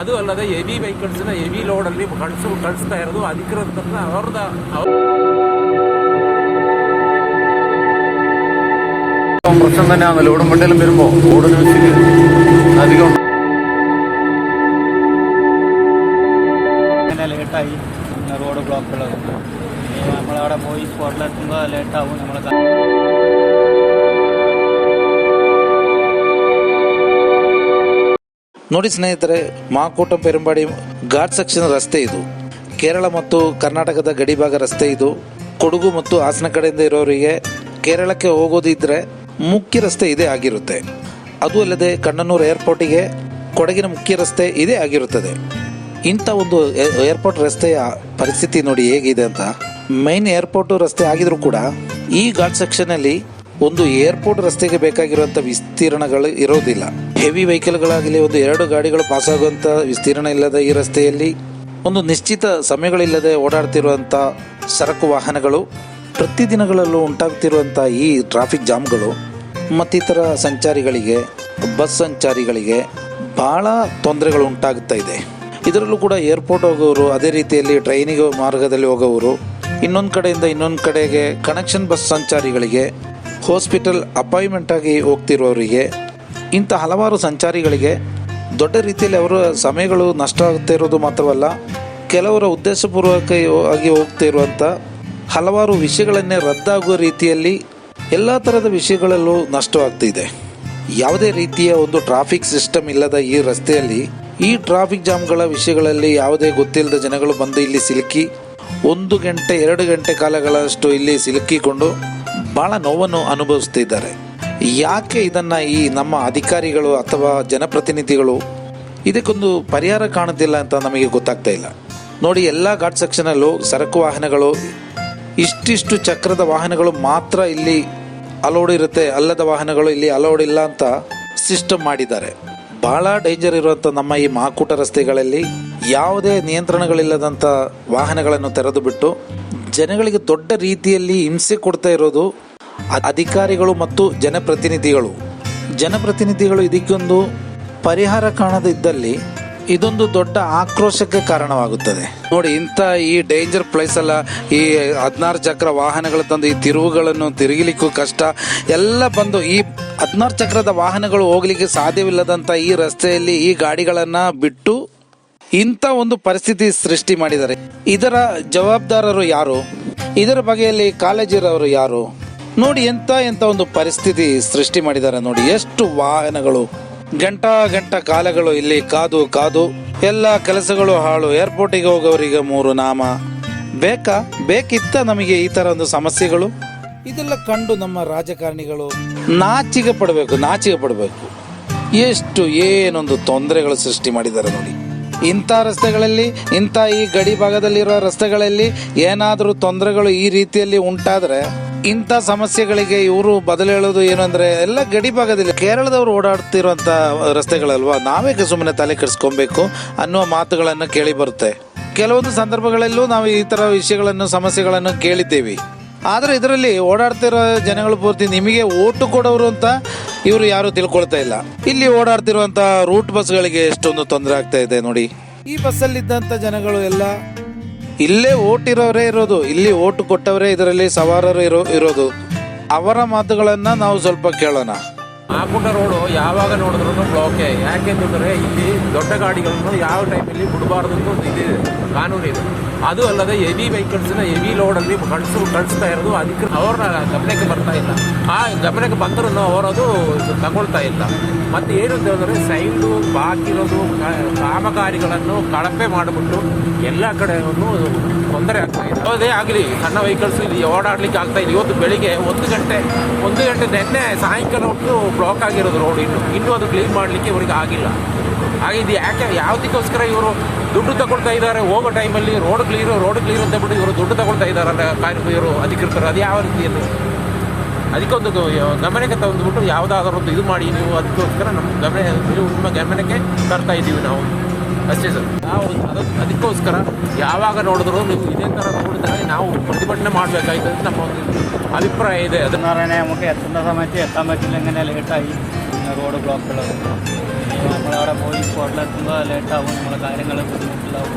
അതുമല്ലാതെ heavy വെഹിക്കിൾസിന് heavy ലോഡല്ലേ കൺസ് കൺസ്തായിരുന്നു അധികൃതർക്ക് അവരുടെ പ്രശ്നം തന്നെയാണ് ലോഡും വണ്ടിയിലും വരുമ്പോൾ കൂടുതൽ അധികം ലേട്ടായി റോഡ് ബ്ലോക്ക് ബ്ലോക്കുള്ളത് നമ്മളവിടെ പോയി സ്പോട്ടിലെത്തുമ്പോൾ ലേട്ടാവും നമ്മൾ ನೋಡಿ ಸ್ನೇಹಿತರೆ, ಮಾಕೋಟ ಪೆರಂಬಾಡಿ ಘಾಟ್ ಸೆಕ್ಷನ್ ರಸ್ತೆ ಇದು. ಕೇರಳ ಮತ್ತು ಕರ್ನಾಟಕದ ಗಡಿಭಾಗ ರಸ್ತೆ ಇದು. ಕೊಡಗು ಮತ್ತು ಹಾಸನ ಕಡೆಯಿಂದ ಇರೋರಿಗೆ ಕೇರಳಕ್ಕೆ ಹೋಗೋದಿದ್ರೆ ಮುಖ್ಯ ರಸ್ತೆ ಇದೇ ಆಗಿರುತ್ತೆ. ಅದು ಅಲ್ಲದೆ ಕಣ್ಣನೂರು ಏರ್ಪೋರ್ಟಿಗೆ ಕೊಡಗಿನ ಮುಖ್ಯ ರಸ್ತೆ ಇದೇ ಆಗಿರುತ್ತದೆ. ಇಂಥ ಒಂದು ಏರ್ಪೋರ್ಟ್ ರಸ್ತೆಯ ಪರಿಸ್ಥಿತಿ ನೋಡಿ ಹೇಗಿದೆ ಅಂತ. ಮೈನ್ ಏರ್ಪೋರ್ಟ್ ರಸ್ತೆ ಆಗಿದ್ರು ಕೂಡ ಈ ಘಾಟ್ ಸೆಕ್ಷನ್ ಅಲ್ಲಿ ಒಂದು ಏರ್ಪೋರ್ಟ್ ರಸ್ತೆಗೆ ಬೇಕಾಗಿರುವಂತ ವಿಸ್ತೀರ್ಣಗಳು ಇರೋದಿಲ್ಲ. ಹೆವಿ ವೆಹಿಕಲ್ಗಳಾಗಲಿ, ಒಂದು ಎರಡು ಗಾಡಿಗಳು ಪಾಸ್ ಆಗುವಂತ ವಿಸ್ತೀರ್ಣ ಇಲ್ಲದ ಈ ರಸ್ತೆಯಲ್ಲಿ, ಒಂದು ನಿಶ್ಚಿತ ಸಮಯಗಳಿಲ್ಲದೆ ಓಡಾಡ್ತಿರುವಂತ ಸರಕು ವಾಹನಗಳು, ಪ್ರತಿದಿನಗಳಲ್ಲೂ ಉಂಟಾಗ್ತಿರುವಂತ ಈ ಟ್ರಾಫಿಕ್ ಜಾಮ್ಗಳು ಮತ್ತಿತರ ಸಂಚಾರಿಗಳಿಗೆ ಬಸ್ ಸಂಚಾರಿಗಳಿಗೆ ಬಹಳ ತೊಂದರೆಗಳು ಉಂಟಾಗ್ತಾ ಇದೆ. ಇದರಲ್ಲೂ ಕೂಡ ಏರ್ಪೋರ್ಟ್ ಹೋಗೋರು, ಅದೇ ರೀತಿಯಲ್ಲಿ ಟ್ರೈನಿಗೆ ಮಾರ್ಗದಲ್ಲಿ ಹೋಗೋರು, ಇನ್ನೊಂದು ಕಡೆಯಿಂದ ಇನ್ನೊಂದು ಕಡೆಗೆ ಕನೆಕ್ಷನ್ ಬಸ್ ಸಂಚಾರಿಗಳಿಗೆ ಹಾಸ್ಪಿಟಲ್ ಅಪಾಯಿಂಟ್ಮೆಂಟ್ ಆಗಿ ಹೋಗ್ತಿರೋರಿಗೆ ಇಂಥ ಹಲವಾರು ಸಂಚಾರಿಗಳಿಗೆ ದೊಡ್ಡ ರೀತಿಯಲ್ಲಿ ಅವರ ಸಮಯಗಳು ನಷ್ಟ ಆಗ್ತಾ ಇರೋದು ಮಾತ್ರವಲ್ಲ, ಕೆಲವರ ಉದ್ದೇಶಪೂರ್ವಕ ಆಗಿ ಹೋಗ್ತಿರುವಂಥ ಹಲವಾರು ವಿಷಯಗಳನ್ನೇ ರದ್ದಾಗುವ ರೀತಿಯಲ್ಲಿ ಎಲ್ಲ ಥರದ ವಿಷಯಗಳಲ್ಲೂ ನಷ್ಟವಾಗ್ತಿದೆ ಯಾವುದೇ ರೀತಿಯ ಒಂದು ಟ್ರಾಫಿಕ್ ಸಿಸ್ಟಮ್ ಇಲ್ಲದ ಈ ರಸ್ತೆಯಲ್ಲಿ, ಈ ಟ್ರಾಫಿಕ್ ಜಾಮ್ಗಳ ವಿಷಯಗಳಲ್ಲಿ ಯಾವುದೇ ಗೊತ್ತಿಲ್ಲದ ಜನಗಳು ಬಂದು ಇಲ್ಲಿ ಸಿಲುಕಿ, ಒಂದು ಗಂಟೆ, ಎರಡು ಗಂಟೆ ಕಾಲಗಳಷ್ಟು ಇಲ್ಲಿ ಸಿಲುಕಿಕೊಂಡು ಬಹಳ ನೋವನ್ನು ಅನುಭವಿಸ್ತಿದ್ದಾರೆ. ಯಾಕೆ ಇದನ್ನ ಈ ನಮ್ಮ ಅಧಿಕಾರಿಗಳು ಅಥವಾ ಜನಪ್ರತಿನಿಧಿಗಳು ಇದಕ್ಕೊಂದು ಪರಿಹಾರ ಕಾಣುತ್ತಿಲ್ಲ ಅಂತ ನಮಗೆ ಗೊತ್ತಾಗ್ತಾ ಇಲ್ಲ. ನೋಡಿ, ಎಲ್ಲ ಘಾಟ್ ಸೆಕ್ಷನಲ್ಲೂ ಸರಕು ವಾಹನಗಳು, ಇಷ್ಟಿಷ್ಟು ಚಕ್ರದ ವಾಹನಗಳು ಮಾತ್ರ ಇಲ್ಲಿ ಅಲೋಡ್ ಇರುತ್ತೆ, ಅಲ್ಲದ ವಾಹನಗಳು ಇಲ್ಲಿ ಅಲೋಡ್ ಇಲ್ಲ ಅಂತ ಸಿಸ್ಟಮ್ ಮಾಡಿದ್ದಾರೆ. ಬಹಳ ಡೇಂಜರ್ ಇರುವಂತ ನಮ್ಮ ಈ ಮಹಾಕೂಟ ರಸ್ತೆಗಳಲ್ಲಿ ಯಾವುದೇ ನಿಯಂತ್ರಣಗಳಿಲ್ಲದಂತ ವಾಹನಗಳನ್ನು ತೆರೆದು ಬಿಟ್ಟು ಜನಗಳಿಗೆ ದೊಡ್ಡ ರೀತಿಯಲ್ಲಿ ಹಿಂಸೆ ಕೊಡ್ತಾ ಇರೋದು ಅಧಿಕಾರಿಗಳು ಮತ್ತು ಜನಪ್ರತಿನಿಧಿಗಳು. ಜನಪ್ರತಿನಿಧಿಗಳು ಇದಕ್ಕೊಂದು ಪರಿಹಾರ ಕಾಣದಿದ್ದಲ್ಲಿ ಇದೊಂದು ದೊಡ್ಡ ಆಕ್ರೋಶಕ್ಕೆ ಕಾರಣವಾಗುತ್ತದೆ. ನೋಡಿ, ಇಂಥ ಈ ಡೇಂಜರ್ ಪ್ಲೇಸ್ ಅಲ್ಲ, ಈ ಹದಿನಾರು ಚಕ್ರ ವಾಹನಗಳು ತಂದು ಈ ತಿರುವುಗಳನ್ನು ತಿರುಗಲಿಕ್ಕೂ ಕಷ್ಟ. ಎಲ್ಲ ಬಂದು ಈ ಹದಿನಾರು ಚಕ್ರದ ವಾಹನಗಳು ಹೋಗ್ಲಿಕ್ಕೆ ಸಾಧ್ಯವಿಲ್ಲದಂತ ಈ ರಸ್ತೆಯಲ್ಲಿ ಈ ಗಾಡಿಗಳನ್ನ ಬಿಟ್ಟು ಇಂಥ ಒಂದು ಪರಿಸ್ಥಿತಿ ಸೃಷ್ಟಿ ಮಾಡಿದ್ದಾರೆ. ಇದರ ಜವಾಬ್ದಾರರು ಯಾರು? ಇದರ ಬಗೆಯಲ್ಲಿ ಕಾಲೇಜಿರವರು ಯಾರು? ನೋಡಿ ಎಂತ ಎಂತ ಒಂದು ಪರಿಸ್ಥಿತಿ ಸೃಷ್ಟಿ ಮಾಡಿದ್ದಾರೆ ನೋಡಿ. ಎಷ್ಟು ವಾಹನಗಳು, ಗಂಟಾ ಗಂಟ ಕಾಲಗಳು ಇಲ್ಲಿ ಕಾದು ಕಾದು, ಎಲ್ಲ ಕೆಲಸಗಳು ಹಾಳು ಏರ್ಪೋರ್ಟಿಗೆ ಹೋಗೋರಿಗೆ ಮೂರು ನಾಮ. ಬೇಕಾ? ಬೇಕಿತ್ತ ನಮಗೆ ಈ ತರ ಒಂದು ಸಮಸ್ಯೆಗಳು? ಇದೆಲ್ಲ ಕಂಡು ನಮ್ಮ ರಾಜಕಾರಣಿಗಳು ನಾಚಿಗೆ ಪಡಬೇಕು ನಾಚಿಗೆ ಪಡಬೇಕು. ಎಷ್ಟು ಏನೊಂದು ತೊಂದರೆಗಳು ಸೃಷ್ಟಿ ಮಾಡಿದ್ದಾರೆ ನೋಡಿ. ಇಂಥ ರಸ್ತೆಗಳಲ್ಲಿ, ಇಂಥ ಈ ಗಡಿ ಭಾಗದಲ್ಲಿರುವ ರಸ್ತೆಗಳಲ್ಲಿ ಏನಾದರೂ ತೊಂದರೆಗಳು ಈ ರೀತಿಯಲ್ಲಿ ಉಂಟಾದರೆ ಇಂಥ ಸಮಸ್ಯೆಗಳಿಗೆ ಇವರು ಬದಲು ಹೇಳೋದು ಏನು ಅಂದರೆ ಎಲ್ಲ ಗಡಿ ಭಾಗದಲ್ಲಿ ಕೇರಳದವರು ಓಡಾಡ್ತಿರುವಂಥ ರಸ್ತೆಗಳಲ್ವಾ? ನಾವೇ ಸುಮ್ಮನೆ ತಲೆ ಕೆಡಿಸ್ಕೊಬೇಕು ಅನ್ನುವ ಮಾತುಗಳನ್ನು ಕೇಳಿ ಬರುತ್ತೆ. ಕೆಲವೊಂದು ಸಂದರ್ಭಗಳಲ್ಲೂ ನಾವು ಈ ಥರ ವಿಷಯಗಳನ್ನು, ಸಮಸ್ಯೆಗಳನ್ನು ಕೇಳಿದ್ದೇವೆ. ಆದ್ರೆ ಇದರಲ್ಲಿ ಓಡಾಡ್ತಿರೋ ಜನಗಳು ಪೂರ್ತಿ ನಿಮಗೆ ಓಟು ಕೊಡೋರು ಅಂತ ಇವರು ಯಾರು ತಿಳ್ಕೊಳ್ತಾ ಇಲ್ಲ. ಇಲ್ಲಿ ಓಡಾಡ್ತಿರುವಂತ ರೂಟ್ ಬಸ್ಗಳಿಗೆ ಎಷ್ಟೊಂದು ತೊಂದರೆ ಆಗ್ತಾ ಇದೆ ನೋಡಿ. ಈ ಬಸ್ಸಲ್ಲಿದ್ದಂತ ಜನಗಳು ಎಲ್ಲ ಇಲ್ಲೇ ಓಟ್ ಇರೋದು, ಇಲ್ಲಿ ಓಟು ಕೊಟ್ಟವರೇ ಇದರಲ್ಲಿ ಸವಾರರು ಇರೋ, ಇರೋದು. ಅವರ ಮಾತುಗಳನ್ನ ನಾವು ಸ್ವಲ್ಪ ಕೇಳೋಣ. ಆಕುಂಡ ರೋಡು ಯಾವಾಗ ನೋಡಿದ್ರು ಬ್ಲಾಕೆ ಯಾಕೆಂತಂದರೆ ಇಲ್ಲಿ ದೊಡ್ಡ ಗಾಡಿಗಳನ್ನು ಯಾವ ಟೈಮಲ್ಲಿ ಬಿಡಬಾರ್ದು ಅಂತ ಒಂದು ಕಾನೂನು ಇದೆ. ಅದು ಅಲ್ಲದೆ ಹೆವಿ ವೆಹಿಕಲ್ಸ್ನ ಹೆವಿ ಲೋಡಲ್ಲಿ ಕಳಿಸು, ಕಳಿಸ್ತಾ ಇರೋದು ಅದಕ್ಕೆ ಅವ್ರನ್ನ ಗಮನಕ್ಕೆ ಬರ್ತಾ ಇಲ್ಲ. ಆ ಗಮನಕ್ಕೆ ಬಂದರೂ ಅವರದು ತಗೊಳ್ತಾ ಇಲ್ಲ. ಮತ್ತು ಏನು ಅಂತ ಹೇಳಿದ್ರೆ ಸೈಡು ಬಾಕಿರೋದು ಕಾಮಗಾರಿಗಳನ್ನು ಕಳಪೆ ಮಾಡಿಬಿಟ್ಟು ಎಲ್ಲ ಕಡೆಯನ್ನು ತೊಂದರೆ ಆಗ್ತಾ ಇದೆ. ಯಾವುದೇ ಆಗಲಿ, ಸಣ್ಣ ವೆಹಿಕಲ್ಸ್ ಇಲ್ಲಿ ಓಡಾಡಲಿಕ್ಕೆ ಆಗ್ತಾ ಇದೆ. ಇವತ್ತು ಬೆಳಿಗ್ಗೆ ಒಂದು ಗಂಟೆ ಒಂದು ಗಂಟೆ ನೆನ್ನೆ ಸಾಯಂಕಾಲ ಹೊತ್ತು ಬ್ಲಾಕ್ ಆಗಿರೋದು ರೋಡ್ ಇನ್ನು. ಇನ್ನೂ ಅದು ಕ್ಲೀನ್ ಮಾಡಲಿಕ್ಕೆ ಇವರಿಗೆ ಆಗಿಲ್ಲ. ಹಾಗೆ ಇದು ಯಾಕೆ ಯಾವುದಕ್ಕೋಸ್ಕರ ಇವರು ದುಡ್ಡು ತಗೊಳ್ತಾ ಇದ್ದಾರೆ? ಹೋಗೋ ಟೈಮಲ್ಲಿ ರೋಡ್ ಕ್ಲೀರು ರೋಡ್ ಕ್ಲೀನ್ ಅಂತ ಬಿಟ್ಟು ಇವರು ದುಡ್ಡು ತಗೊಳ್ತಾ ಇದ್ದಾರೆ ಕಾರ್ಯ ಇವರು ಅಧಿಕೃತರು, ಅದು ಯಾವ ರೀತಿಯಲ್ಲಿ? ಅದಕ್ಕೊಂದು ಗಮನಕ್ಕೆ ತಂದುಬಿಟ್ಟು ಯಾವುದಾದ್ರೂ ಒಂದು ಇದು ಮಾಡಿ ನೀವು ಅದಕ್ಕೋಸ್ಕರ ನಮ್ಮ ಗಮನ ನಿಮ್ಮ ಗಮನಕ್ಕೆ ತರ್ತಾ ಇದ್ದೀವಿ ನಾವು. ಅಷ್ಟೇ ಸರ್. ನಾವು ಅದಕ್ಕೆ ಅದಕ್ಕೋಸ್ಕರ ಯಾವಾಗ ನೋಡಿದ್ರು ನೀವು ಇದೇ ಥರ ನೋಡಿದ್ರೆ ನಾವು ಪ್ರತಿಭಟನೆ ಮಾಡಬೇಕಾಯ್ತು ಅಂತ ನಮ್ಮ ಒಂದು ಅಭಿಪ್ರಾಯ ಇದೆ. ಅದನ್ನಾರಾಯಣ ಮುಖ್ಯ ಎತ್ತಂದ ಸಮಯಕ್ಕೆ ಎತ್ತಂಬ ಜಿಲ್ಲೆಂಗನೆಲ್ಲ ಹಿಟ್ಟಾಗಿ ರೋಡ್ ಬ್ಲಾಕ್ಗಳು നമ്മളവിടെ പോയി സ്പോട്ടിലെത്തുമ്പോൾ ലേറ്റാവും നമ്മളെ കാര്യങ്ങൾ ബുദ്ധിമുട്ടിലാവും.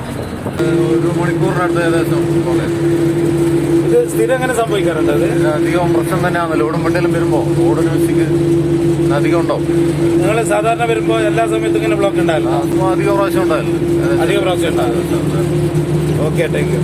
ഒരു മണിക്കൂറിനടുത്ത് ഏകദേശം ഇത് സ്ഥിരം അങ്ങനെ സംഭവിക്കാറുണ്ട് അധികം പ്രശ്നം തന്നെയാണ് ലോഡും വണ്ടിയിലും വരുമ്പോൾ റോഡ് മ്യൂസിക് അധികം ഉണ്ടാവും. നിങ്ങൾ സാധാരണ വരുമ്പോൾ എല്ലാ സമയത്തും ഇങ്ങനെ ബ്ലോക്ക് ഉണ്ടാവില്ല? അധികം പ്രാവശ്യം ഉണ്ടാവില്ല. അധികം പ്രാവശ്യം ഉണ്ടാവില്ല. Okay thank you